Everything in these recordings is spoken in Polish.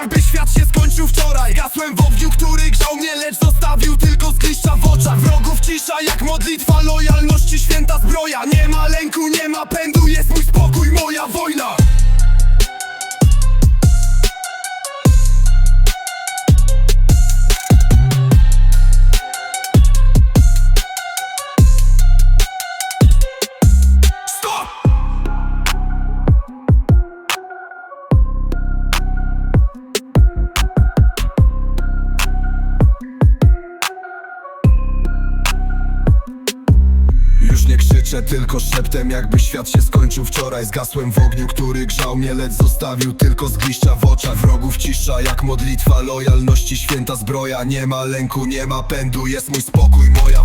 Jakby świat się skończył wczoraj. Gasłem w ogniu, który grzał mnie Lecz zostawił tylko zgliszcza w oczach. Wrogów cisza jak modlitwa Lojalności święta zbroja. Nie ma lęku, nie ma pędu Jest krzyczę tylko szeptem Jakby świat się skończył wczoraj. Zgasłem w ogniu, który grzał mnie Lecz zostawił tylko zgliszcza w oczach Wrogów. Cisza jak modlitwa Lojalności święta zbroja. Nie ma lęku, nie ma pędu Jest mój spokój, moja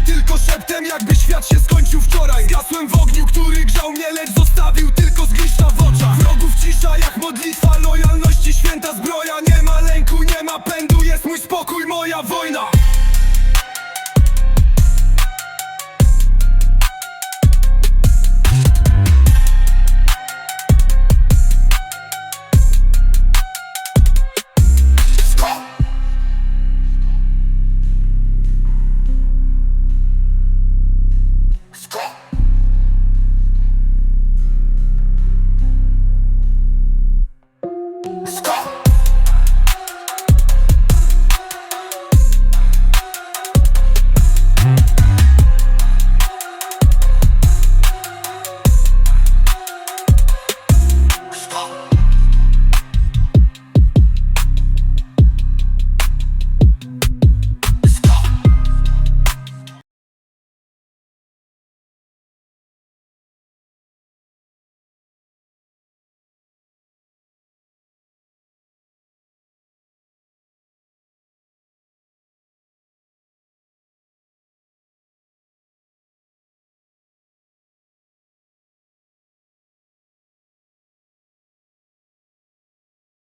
Tylko szeptem Jakby świat się skończył wczoraj. Zgasłem w ogniu, który grzał mnie Lecz zostawił tylko zgliszcza w oczach. Wrogów cisza jak modlitwa